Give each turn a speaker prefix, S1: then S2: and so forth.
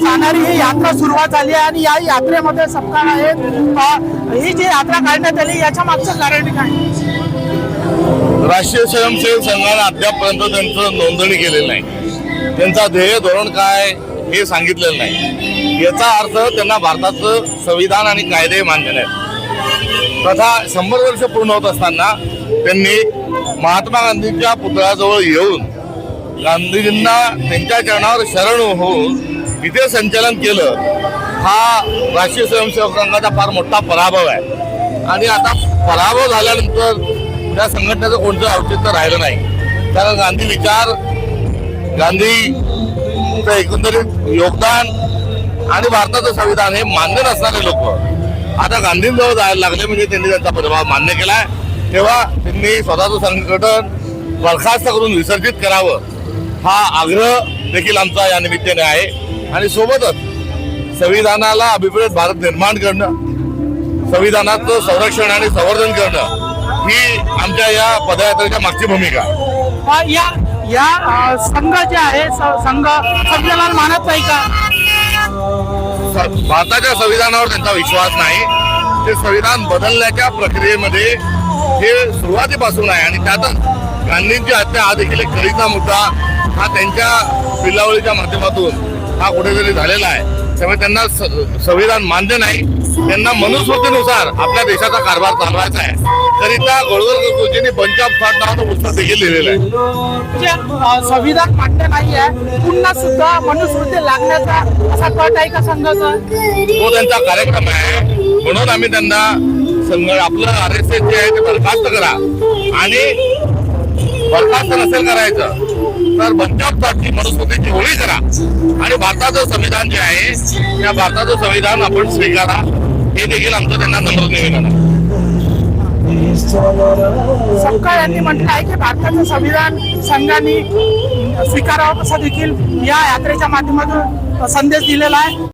S1: जाणारी ही यात्रा सुरुवात झाली आहे आणि या यात्रेमध्ये सपकाळ आहेत. ही जी यात्रा काढण्यात आली याच्या मागचं कारण काय?
S2: राष्ट्रीय स्वयंसेवक संघाने अद्यापपर्यंत त्यांचं नोंदणी केलेली नाही. त्यांचा ध्येय धोरण काय हे सांगितलेलं नाही. याचा अर्थ त्यांना भारताचं संविधान आणि कायदे मान्य नाहीत. तथा शंभर वर्ष पूर्ण होत असताना त्यांनी महात्मा गांधींच्या पुतळ्याजवळ येऊन गांधीजींना त्यांच्या चरणावर शरण होऊन इथे संचलन केलं हा राष्ट्रीय स्वयंसेवक संघाचा फार मोठा पराभव आहे. आणि आता पराभव झाल्यानंतर त्या संघटनेचं कोणतं औचित्य राहिलं नाही. कारण गांधी विचार गांधीचं एकंदरीत योगदान आणि भारताचं संविधान हे मान्य नसणारे लोक. आता गांधींजवळ जायला लागले म्हणजे त्यांनी त्यांचा प्रभाव मान्य केलाय तेव्हा त्यांनी स्वतःचं संघटन बरखास्त करून विसर्जित करावं हा आग्रह देखील आमचा या निमित्ताने आहे. आणि सोबतच संविधानाला अभिप्रेत भारत निर्माण करणं संविधानाचं संरक्षण आणि संवर्धन करणं ही आमच्या या पदयात्रेच्या मागची भूमिका.
S1: या या संघ जे आहे संघ मानत नाही का?
S2: भारताच्या संविधानावर त्यांचा विश्वास नाही. ते संविधान बदलण्याच्या प्रक्रियेमध्ये हे सुरुवातीपासून आहे आणि त्यातच गांधींची हत्या हा देखील एक कळीचा मुद्दा हा त्यांच्या पिल्लावळीच्या माध्यमातून हा कुठेतरी झालेला आहे. त्यामुळे त्यांना संविधान मान्य नाही. त्यांना मनुस्मृतीनुसार आपल्या देशाचा कारभार चालवायचा आहे. करिता गोळवलकर गुरुजींनी ऑफ थॉट नावाचं पुस्तक देखील लिहिलेलं आहे.
S1: म्हणजे संविधान मान्य नाही आहे पुन्हा सुद्धा मनुस्मृती लागण्याचा असा कट आहे का संघाचा?
S2: तो त्यांचा कार्यक्रम आहे. म्हणून आम्ही त्यांना संघ आपलं आर एस एस जे आहे ते बरखास्त करा. आणि बरखास्त नसेल करायचं. तर पंजाबसाठी मनुस्मृतीची होळी करा आणि भारताचं संविधान जे आहे त्या भारताचं संविधान आपण स्वीकारा. हे देखील आमचं त्यांना नम्र निवेदन आहे.
S1: सपकाळ यांनी म्हटलं आहे की भारताचं संविधान संघाने स्वीकारावं असा देखील या यात्रेच्या माध्यमातून संदेश दिलेला आहे.